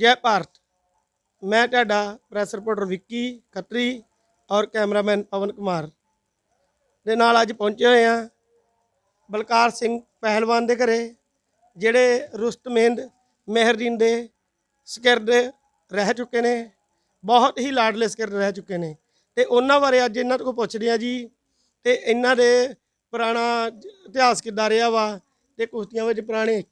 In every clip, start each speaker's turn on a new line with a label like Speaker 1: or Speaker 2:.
Speaker 1: ਜੈ ਭਾਰਤ। ਮੈਂ ਤੁਹਾਡਾ ਪ੍ਰੈਸ ਰਿਪੋਰਟਰ ਵਿੱਕੀ ਖੱਤਰੀ ਔਰ ਕੈਮਰਾਮੈਨ ਪਵਨ ਕੁਮਾਰ ਦੇ ਨਾਲ ਅੱਜ ਪਹੁੰਚੇ ਹੋਏ ਹਾਂ ਬਲਕਾਰ ਸਿੰਘ ਪਹਿਲਵਾਨ ਦੇ ਘਰੇ, ਜਿਹੜੇ ਰੁਸਤਮੇਂਦ ਮਹਿਰਦੀਨ ਦੇ ਸਕਰਦ ਰਹਿ ਚੁੱਕੇ ਨੇ, ਬਹੁਤ ਹੀ ਲਾਡਲੇ ਸਕਰਦ ਰਹਿ ਚੁੱਕੇ ਨੇ। ਤੇ ਉਹਨਾਂ ਬਾਰੇ ਅੱਜ ਇਹਨਾਂ ਤੋਂ ਪੁੱਛਦੇ ਆ ਜੀ, ਤੇ ਇਹਨਾਂ ਦੇ ਪੁਰਾਣਾ ਇਤਿਹਾਸ ਕਿੱਦਾਂ ਰਿਹਾ ਵਾ, ਤੇ ਕੁਸ਼ਤੀਆਂ ਵਿੱਚ ਪੁਰਾਣੇ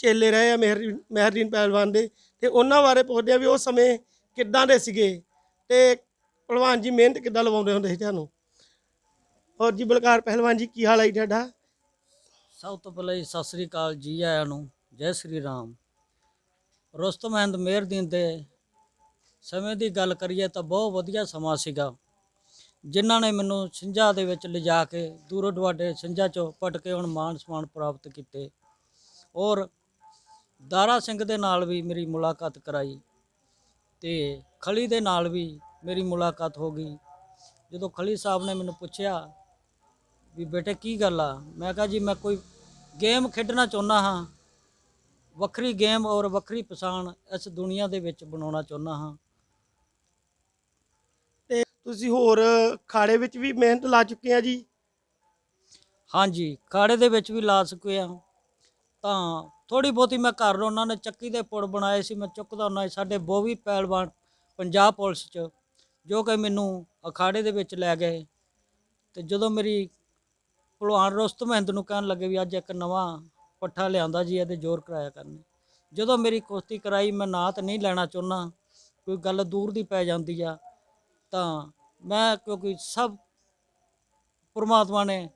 Speaker 1: ਚੇਲੇ ਰਹੇ ਆ ਮਹਿਰ ਮਹਿਰਦੀਨ ਪਹਿਲਵਾਨ ਦੇ ਤੇ ਉਹਨਾਂ ਬਾਰੇ ਪੁੱਛਦੇ ਆ ਵੀ ਉਹ ਸਮੇਂ ਕਿੱਦਾਂ ਦੇ ਸੀਗੇ ਤੇ ਪਹਿਲਵਾਨ ਜੀ ਮਿਹਨਤ ਕਿੱਦਾਂ ਲਵਾਉਂਦੇ ਹੁੰਦੇ ਸੀ ਤੁਹਾਨੂੰ? ਹੋਰ ਜੀ ਬਲਕਾਰ ਪਹਿਲਵਾਨ ਜੀ, ਕੀ ਹਾਲ ਹੈ ਜੀ ਤੁਹਾਡਾ?
Speaker 2: ਸਭ ਤੋਂ ਪਹਿਲਾਂ ਜੀ ਸਤਿ ਸ੍ਰੀ ਅਕਾਲ ਜੀ ਆਇਆਂ ਨੂੰ, ਜੈ ਸ੍ਰੀ ਰਾਮ। ਰੁਸਤਮ ਹੈਂਦ ਮੇਹਰਦੀਨ ਦੇ ਸਮੇਂ ਦੀ ਗੱਲ ਕਰੀਏ ਤਾਂ ਬਹੁਤ ਵਧੀਆ ਸਮਾਂ ਸੀਗਾ। ਜਿਨ੍ਹਾਂ ਨੇ ਮੈਨੂੰ ਸਿੰਝਾਂ ਦੇ ਵਿੱਚ ਲਿਜਾ ਕੇ ਦੂਰੋਂ ਦੁਆਡੇ ਸਿੰਝਾਂ ਚੋਂ ਪਟ ਕੇ ਹੁਣ ਮਾਣ ਸਮਾਨ ਪ੍ਰਾਪਤ ਕੀਤੇ। ਔਰ ਦਾਰਾ ਸਿੰਘ ਦੇ ਨਾਲ ਵੀ ਮੇਰੀ ਮੁਲਾਕਾਤ ਕਰਾਈ ਤੇ ਖਲੀ ਦੇ ਨਾਲ ਵੀ ਮੇਰੀ ਮੁਲਾਕਾਤ ਹੋ ਗਈ। ਜਦੋਂ ਖਲੀ ਸਾਹਿਬ ਨੇ ਮੈਨੂੰ ਪੁੱਛਿਆ ਵੀ ਬੇਟੇ ਕੀ ਗੱਲ ਆ? ਮੈਂ ਕਿਹਾ ਜੀ ਮੈਂ ਕੋਈ ਗੇਮ ਖੇਡਣਾ ਚਾਹੁੰਦਾ ਹਾਂ ਵੱਖਰੀ ਗੇਮ ਔਰ ਵੱਖਰੀ ਪਛਾਣ ਇਸ ਦੁਨੀਆ ਦੇ ਵਿੱਚ ਬਣਾਉਣਾ ਚਾਹੁੰਦਾ ਹਾਂ।
Speaker 1: ਤੇ ਤੁਸੀਂ ਹੋਰ ਖਾੜੇ ਵਿੱਚ ਵੀ ਮਿਹਨਤ ਲਾ ਚੁੱਕੇ ਆ ਜੀ?
Speaker 2: ਹਾਂਜੀ ਖਾੜੇ ਦੇ ਵਿੱਚ ਵੀ ਲਾ ਸਕੇ ਆ। ਤਾਂ ਥੋੜੀ ਬਹੁਤੀ ਮੈਂ ਘਰ ਉਹਨਾਂ ਨੇ ਚੱਕੀ ਦੇ ਪੁੜ ਬਣਾਏ ਸੀ, ਮੈਂ ਚੁੱਕਦਾ ਹੁੰਦਾ ਸੀ ਸਾਡੇ ਬੋਵੀ ਪਹਿਲਵਾਨ ਪੰਜਾਬ ਪੁਲਿਸ 'ਚ, ਜੋ ਕਿ ਮੈਨੂੰ ਅਖਾੜੇ ਦੇ ਵਿੱਚ ਲੈ ਗਏ। ਤੇ ਜਦੋਂ ਮੇਰੀ ਭਲਵਾਨ ਰੁਸਤਮ ਹਿੰਦ ਨੂੰ ਕਹਿਣ ਲੱਗੇ ਵੀ ਅੱਜ ਇੱਕ ਨਵਾਂ ਪੱਠਾ ਲਿਆਂਦਾ ਜੀ, ਇਹਦੇ ਜ਼ੋਰ ਕਰਾਇਆ ਕਰਨੇ। ਜਦੋਂ ਮੇਰੀ ਕੁਸ਼ਤੀ ਕਰਾਈ, ਮੈਂ ਨਾਂ ਤਾਂ ਨਹੀਂ ਲੈਣਾ ਚਾਹੁੰਦਾ, ਕੋਈ ਗੱਲ ਦੂਰ ਦੀ ਪੈ ਜਾਂਦੀ ਆ, ਤਾਂ ਮੈਂ ਕਿਉਂਕਿ ਸਭ ਪਰਮਾਤਮਾ ਨੇ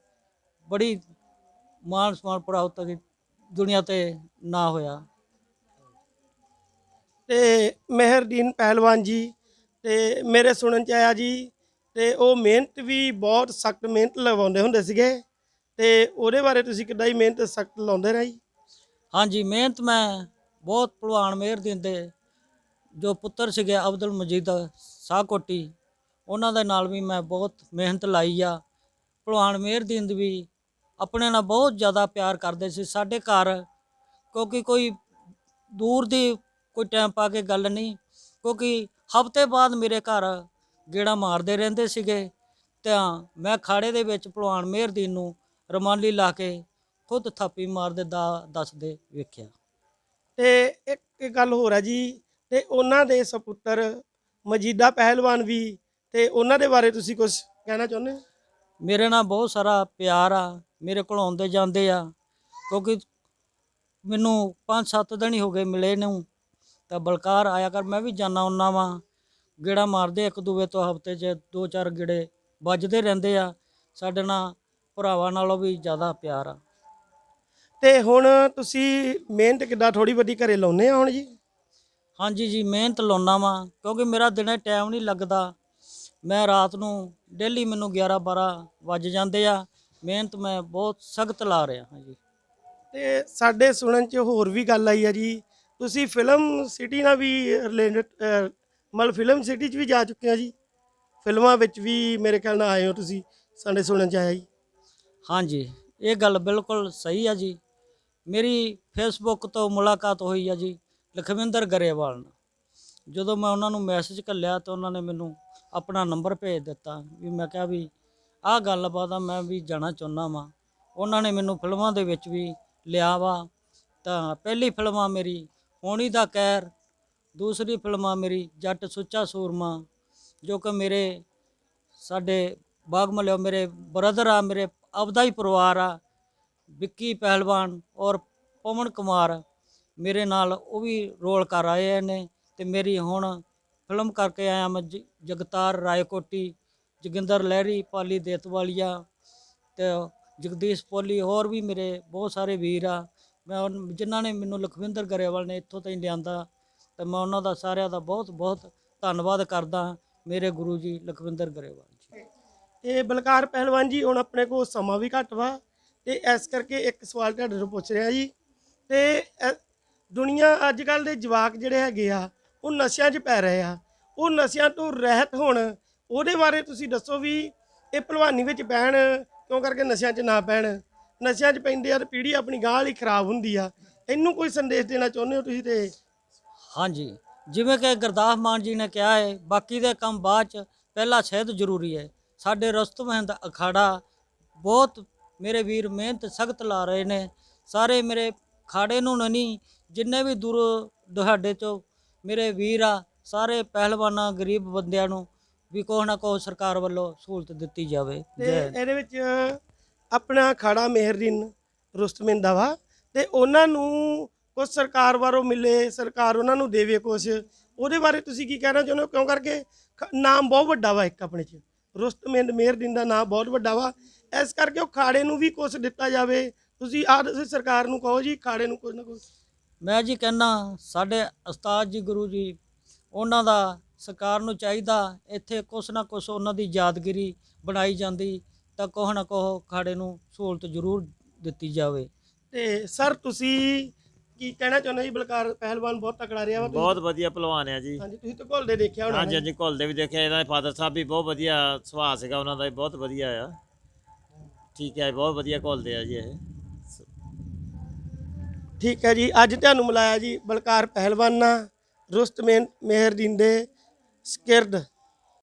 Speaker 2: ਬੜੀ ਮਾਨ ਸਮਾਨ ਪ੍ਰਾਪਤ ਕੀਤੀ ਦੁਨੀਆ ਤੇ ਨਾ ਹੋਇਆ।
Speaker 1: ਤੇ ਮਹਿਰਦੀਨ ਪਹਿਲਵਾਨ ਜੀ ਤੇ ਮੇਰੇ ਸੁਣਨ ਚ ਆਇਆ ਜੀ ਤੇ ਉਹ ਮਿਹਨਤ ਵੀ ਬਹੁਤ ਸਖਤ ਮਿਹਨਤ ਲਗਾਉਂਦੇ ਹੁੰਦੇ ਸੀਗੇ ਤੇ ਉਹਦੇ ਬਾਰੇ ਤੁਸੀਂ ਕਿੱਦਾਂ ਹੀ ਮਿਹਨਤ ਸਖਤ ਲਾਉਂਦੇ ਰਹੇ? ਜੀ
Speaker 2: ਹਾਂਜੀ ਮਿਹਨਤ ਮੈਂ ਬਹੁਤ ਭਲਵਾਨ ਮਿਹਰ ਦਿੰਦੇ ਜੋ ਪੁੱਤਰ ਸੀਗੇ ਅਬਦੁਲ ਮਜੀਦ ਸਾਹਕੋਟੀ ਉਹਨਾਂ ਦੇ ਨਾਲ ਵੀ ਮੈਂ ਬਹੁਤ ਮਿਹਨਤ ਲਾਈ ਆ। ਭਲਵਾਨ ਮਿਹਰ ਦਿੰਦ ਵੀ ਆਪਣੇ ਨਾਲ ਬਹੁਤ ਜ਼ਿਆਦਾ ਪਿਆਰ ਕਰਦੇ ਸੀ। ਸਾਡੇ ਘਰ ਕਿਉਂਕਿ ਕੋਈ ਦੂਰ ਦੀ ਕੋਈ ਟਾਈਮ ਪਾ ਕੇ ਗੱਲ ਨਹੀਂ ਕਿਉਂਕਿ ਹਫ਼ਤੇ ਬਾਅਦ ਮੇਰੇ ਘਰ ਗੇੜਾ ਮਾਰਦੇ ਰਹਿੰਦੇ ਸੀਗੇ। ਤਾਂ ਮੈਂ ਖਾੜੇ ਦੇ ਵਿੱਚ ਭਲਵਾਨ ਮਿਹਰਦੀਨ ਨੂੰ ਰਮਾਲੀ ਲਾ ਕੇ ਖੁਦ ਥਾਪੀ ਮਾਰਦੇ ਦਾ ਦੱਸਦੇ ਵੇਖਿਆ।
Speaker 1: ਤੇ ਇੱਕ ਇੱਕ ਗੱਲ ਹੋਰ ਹੈ ਜੀ ਤੇ ਉਹਨਾਂ ਦੇ ਸੁਪੁੱਤਰ ਮਜੀਦਾ ਪਹਿਲਵਾਨ ਵੀ ਤੇ ਉਹਨਾਂ ਦੇ ਬਾਰੇ ਤੁਸੀਂ ਕੁਝ ਕਹਿਣਾ ਚਾਹੁੰਦੇ ਹੋ?
Speaker 2: ਮੇਰੇ ਨਾਲ ਬਹੁਤ ਸਾਰਾ ਪਿਆਰ ਆ। ਮੇਰੇ ਕੋਲ ਆਉਂਦੇ ਜਾਂਦੇ ਆ ਕਿਉਂਕਿ ਮੈਨੂੰ 5-7 ਦਿਨ ਹੀ ਹੋ ਗਏ ਮਿਲੇ ਨੂੰ ਤਾਂ ਬਲਕਾਰ ਆਇਆ ਕਰ ਮੈਂ ਵੀ ਜਾਣਾ ਹੁੰਨਾ ਵਾਂ। ਗੇੜਾ ਮਾਰਦੇ ਇੱਕ ਦੂਵੇ ਤੋਂ ਹਫ਼ਤੇ 'ਚ ਦੋ ਚਾਰ ਗੇੜੇ ਵੱਜਦੇ ਰਹਿੰਦੇ ਆ। ਸਾਡੇ ਨਾਲ ਭਰਾਵਾਂ ਨਾਲੋਂ ਵੀ ਜ਼ਿਆਦਾ ਪਿਆਰ ਆ।
Speaker 1: ਤੇ ਹੁਣ ਤੁਸੀਂ ਮਿਹਨਤ ਕਿੱਦਾਂ ਥੋੜੀ ਬਹੁਤੀ ਘਰੇ ਲਾਉਂਦੇ ਆ ਹੁਣ ਜੀ?
Speaker 2: ਹਾਂਜੀ ਜੀ ਮਿਹਨਤ ਲਾਉਣਾ ਵਾਂ ਕਿਉਂਕਿ ਮੇਰਾ ਦਿਨੇ ਟਾਈਮ ਨਹੀਂ ਲੱਗਦਾ। ਮੈਂ ਰਾਤ ਨੂੰ ਡੇਲੀ ਮੈਨੂੰ 11 12 ਵੱਜ ਜਾਂਦੇ ਆ। ਮਿਹਨਤ ਮੈਂ ਬਹੁਤ ਸਖਤ ਲਾ ਰਿਹਾ ਹਾਂ ਜੀ।
Speaker 1: ਤੇ ਸਾਡੇ ਸੁਣਨ ਚ ਹੋਰ ਵੀ ਗੱਲ ਆਈ ਆ ਜੀ। ਤੁਸੀਂ ਫਿਲਮ ਸਿਟੀ ਨਾਲ ਵੀ ਰਿਲੇਟਡ ਮਤਲਬ ਫਿਲਮ ਸਿਟੀ ਚ ਵੀ ਜਾ ਚੁੱਕੇ ਆ ਜੀ। ਫਿਲਮਾਂ ਵਿੱਚ ਵੀ ਮੇਰੇ ਖਿਆਲ ਨਾਲ ਆਏ ਹੋ ਤੁਸੀਂ ਸਾਡੇ ਸੁਣਨ ਚ ਆਇਆ ਜੀ।
Speaker 2: ਹਾਂਜੀ ਇਹ ਗੱਲ ਬਿਲਕੁਲ ਸਹੀ ਆ ਜੀ। ਮੇਰੀ ਫੇਸਬੁੱਕ ਤੋਂ ਮੁਲਾਕਾਤ ਹੋਈ ਆ ਜੀ ਲਖਵਿੰਦਰ ਗਰੇਵਾਲ ਨਾਲ। ਜਦੋਂ ਮੈਂ ਉਹਨਾਂ ਨੂੰ ਮੈਸੇਜ ਘੱਲਿਆ ਤਾਂ ਉਹਨਾਂ ਨੇ ਮੈਨੂੰ ਆਪਣਾ ਨੰਬਰ ਭੇਜ ਦਿੱਤਾ ਵੀ ਮੈਂ ਕਿਹਾ ਵੀ ਆਹ ਗੱਲਬਾਤ ਆ, ਮੈਂ ਵੀ ਜਾਣਾ ਚਾਹੁੰਦਾ ਵਾਂ। ਉਹਨਾਂ ਨੇ ਮੈਨੂੰ ਫਿਲਮਾਂ ਦੇ ਵਿੱਚ ਵੀ ਲਿਆ ਵਾ। ਤਾਂ ਪਹਿਲੀ ਫਿਲਮ ਆ ਮੇਰੀ ਹੋਣੀ ਦਾ ਕਹਿਰ, ਦੂਸਰੀ ਫਿਲਮ ਆ ਮੇਰੀ ਜੱਟ ਸੁੱਚਾ ਸੂਰਮਾ, ਜੋ ਕਿ ਮੇਰੇ, ਸਾਡੇ ਬਾਗ ਮਲਿਓ ਮੇਰੇ ਬ੍ਰਦਰ ਆ, ਮੇਰੇ ਆਪਦਾ ਹੀ ਪਰਿਵਾਰ ਆ, ਵਿੱਕੀ ਪਹਿਲਵਾਨ ਔਰ ਪਵਨ ਕੁਮਾਰ ਮੇਰੇ ਨਾਲ ਉਹ ਵੀ ਰੋਲ ਕਰ ਆਏ ਨੇ ਤੇ ਮੇਰੀ ਹੁਣ ਫਿਲਮ ਕਰਕੇ ਆਇਆ ਮੈਂ ਜਗਤਾਰ ਰਾਏਕੋਟੀ ਜੋਗਿੰਦਰ ਲਹਿਰੀ, ਪਾਲੀ ਦੇਤਵਾਲੀਆ ਤੇ ਜਗਦੀਸ਼ ਪੋਲੀ ਹੋਰ ਵੀ ਮੇਰੇ ਬਹੁਤ ਸਾਰੇ ਵੀਰ ਆ। ਮੈਂ ਉਨ- ਜਿਨ੍ਹਾਂ ਨੇ ਮੈਨੂੰ ਲਖਵਿੰਦਰ ਗਰੇਵਾਲ ਨੇ ਇੱਥੋਂ ਤਾਈਂ ਲਿਆਂਦਾ ਤੇ ਮੈਂ ਉਹਨਾਂ ਦਾ ਸਾਰਿਆਂ ਦਾ ਬਹੁਤ ਬਹੁਤ ਧੰਨਵਾਦ ਕਰਦਾ ਮੇਰੇ ਗੁਰੂ ਜੀ ਲਖਵਿੰਦਰ ਗਰੇਵਾਲ ਜੀ।
Speaker 1: ਤੇ ਬਲਕਾਰ ਪਹਿਲਵਾਨ ਜੀ, ਹੁਣ ਆਪਣੇ ਕੋਲ ਸਮਾਂ ਵੀ ਘੱਟ ਵਾ ਤੇ ਇਸ ਕਰਕੇ ਇੱਕ ਸਵਾਲ ਤੁਹਾਡੇ ਤੋਂ ਪੁੱਛ ਰਿਹਾ ਜੀ। ਤੇ ਅ- ਦੁਨੀਆ ਅੱਜ ਕੱਲ ਦੇ ਜਵਾਕ ਜਿਹੜੇ ਹੈਗੇ ਆ, ਉਹ ਨਸ਼ਿਆਂ 'ਚ ਪੈ ਰਹੇ ਆ। ਉਹ ਨਸ਼ਿਆਂ ਤੋਂ ਰਹਿਤ ਹੋਣ ਉਹਦੇ ਬਾਰੇ ਤੁਸੀਂ ਦੱਸੋ ਵੀ ਇਹ ਭਲਵਾਨੀ ਵਿੱਚ ਪੈਣ ਕਿਉਂ ਕਰਕੇ ਨਸ਼ਿਆਂ 'ਚ ਨਾ ਪੈਣ ਨਸ਼ਿਆਂ 'ਚ ਪੈਂਦੇ ਆ ਤੇ ਪੀੜ੍ਹੀ ਆਪਣੀ ਗਾਂਹ ਵਾਲੀ ਖਰਾਬ ਹੁੰਦੀ ਆ। ਇਹਨੂੰ ਕੋਈ ਸੰਦੇਸ਼ ਦੇਣਾ ਚਾਹੁੰਦੇ ਹੋ ਤੁਸੀਂ ਤੇ?
Speaker 2: ਹਾਂਜੀ, ਜਿਵੇਂ ਕਿ ਗੁਰਦਾਸ ਮਾਨ ਜੀ ਨੇ ਕਿਹਾ ਹੈ, ਬਾਕੀ ਦੇ ਕੰਮ ਬਾਅਦ ਚ ਪਹਿਲਾ ਸਿਹਤ ਜ਼ਰੂਰੀ ਹੈ। ਸਾਡੇ ਰਸਤਮ ਹਿੰਦ ਅਖਾੜਾ ਬਹੁਤ ਮੇਰੇ ਵੀਰ ਮਿਹਨਤ ਸਖਤ ਲਾ ਰਹੇ ਨੇ। ਸਾਰੇ ਮੇਰੇ ਖਾੜੇ ਨੂੰ ਨਹੀਂ ਜਿੰਨੇ ਵੀ ਦੂਰ ਦੁਹਾਡੇ ਚੋਂ ਮੇਰੇ ਵੀਰ ਆ, ਸਾਰੇ ਪਹਿਲਵਾਨਾਂ, ਗਰੀਬ ਬੰਦਿਆਂ ਨੂੰ ਵੀ ਕੋਹ ਨਾ ਕੋਹ ਸਰਕਾਰ ਵੱਲੋਂ ਸਹੂਲਤ ਦਿੱਤੀ ਜਾਵੇ।
Speaker 1: ਤੇ
Speaker 2: ਜੈ।
Speaker 1: ਇਹਦੇ ਵਿੱਚ ਆਪਣਾ ਖਾੜਾ ਮਿਹਰਦੀਨ ਰੁਸਤਮਿੰਦ ਦਾ ਵਾ। ਤੇ ਉਹਨਾਂ ਨੂੰ ਕੁਝ ਸਰਕਾਰ ਵੱਲੋਂ ਮਿਲੇ ਸਰਕਾਰ ਉਹਨਾਂ ਨੂੰ ਦੇਵੇ ਕੁਝ ਉਹਦੇ ਬਾਰੇ ਤੁਸੀਂ ਕੀ ਕਹਿਣਾ ਚਾਹੁੰਦੇ ਹੋ? ਕਿਉਂ ਕਰਕੇ? ਖ- ਨਾਮ ਬਹੁਤ ਵੱਡਾ ਵਾ ਇੱਕ ਆਪਣੇ ਚ। ਰੁਸਤਮਿੰਦ ਮਿਹਰਦੀਨ ਦਾ ਨਾਮ ਬਹੁਤ ਵੱਡਾ ਵਾ। ਇਸ ਕਰਕੇ ਉਹ ਖਾੜੇ ਨੂੰ ਵੀ ਕੁਝ ਦਿੱਤਾ ਜਾਵੇ। ਤੁਸੀਂ ਆਹ ਤੁਸੀਂ ਸਰਕਾਰ ਨੂੰ ਕਹੋ ਜੀ ਖਾੜੇ ਨੂੰ ਕੁਝ ਨਾ ਕੁਝ
Speaker 2: ਮੈਂ ਜੀ ਕਹਿੰਦਾ ਸਾਡੇ ਉਸਤਾਦ ਜੀ ਗੁਰੂ ਜੀ ਉਹਨਾਂ ਦਾ ਸਰਕਾਰ ਨੂੰ ਚਾਹੀਦਾ ਇੱਥੇ ਕੁਛ ਨਾ ਕੁਛ ਉਹਨਾਂ ਦੀ ਯਾਦਗਿਰੀ ਬਣਾਈ ਜਾਂਦੀ ਤਾਂ ਕੋਹ ਨਾ ਕੋਹ ਖਾੜੇ ਨੂੰ ਸਹੂਲਤ ਜ਼ਰੂਰ ਦਿੱਤੀ ਜਾਵੇ।
Speaker 1: ਤੇ ਸਰ ਤੁਸੀਂ ਕੀ ਕਹਿਣਾ ਚਾਹੁੰਦੇ ਜੀ? ਬਲਕਾਰ ਪਹਿਲਵਾਨ ਬਹੁਤ ਤਕੜਾ ਰਿਹਾ ਵਾ। ਤੁਸੀਂ-
Speaker 3: ਬਹੁਤ ਵਧੀਆ ਪਹਿਲਵਾਨ ਆ ਜੀ।
Speaker 1: ਹਾਂਜੀ ਤੁਸੀਂ ਤਾਂ ਘੋਲਦੇ ਦੇਖਿਆ ਹੋਣਾ
Speaker 3: ਹਾਂਜੀ ਹਾਂਜੀ। ਘੁਲਦੇ ਵੀ ਦੇਖਿਆ। ਇਹਦਾ ਫਾਦਰ ਸਾਹਿਬ ਵੀ ਬਹੁਤ ਵਧੀਆ ਸੁਭਾਅ ਸੀਗਾ ਉਹਨਾਂ ਦਾ ਵੀ ਬਹੁਤ ਵਧੀਆ ਆ। ਠੀਕ ਹੈ ਬਹੁਤ ਵਧੀਆ ਘੁਲਦੇ ਆ ਜੀ ਇਹ।
Speaker 1: ਠੀਕ ਹੈ ਜੀ ਅੱਜ ਤੁਹਾਨੂੰ ਮਿਲਾਇਆ ਜੀ ਬਲਕਾਰ ਪਹਿਲਵਾਨਾ ਰੁਸਤਮੇਨ ਮਿਹਰਦੀਨ ਦੇ ਸਕਿਰਦ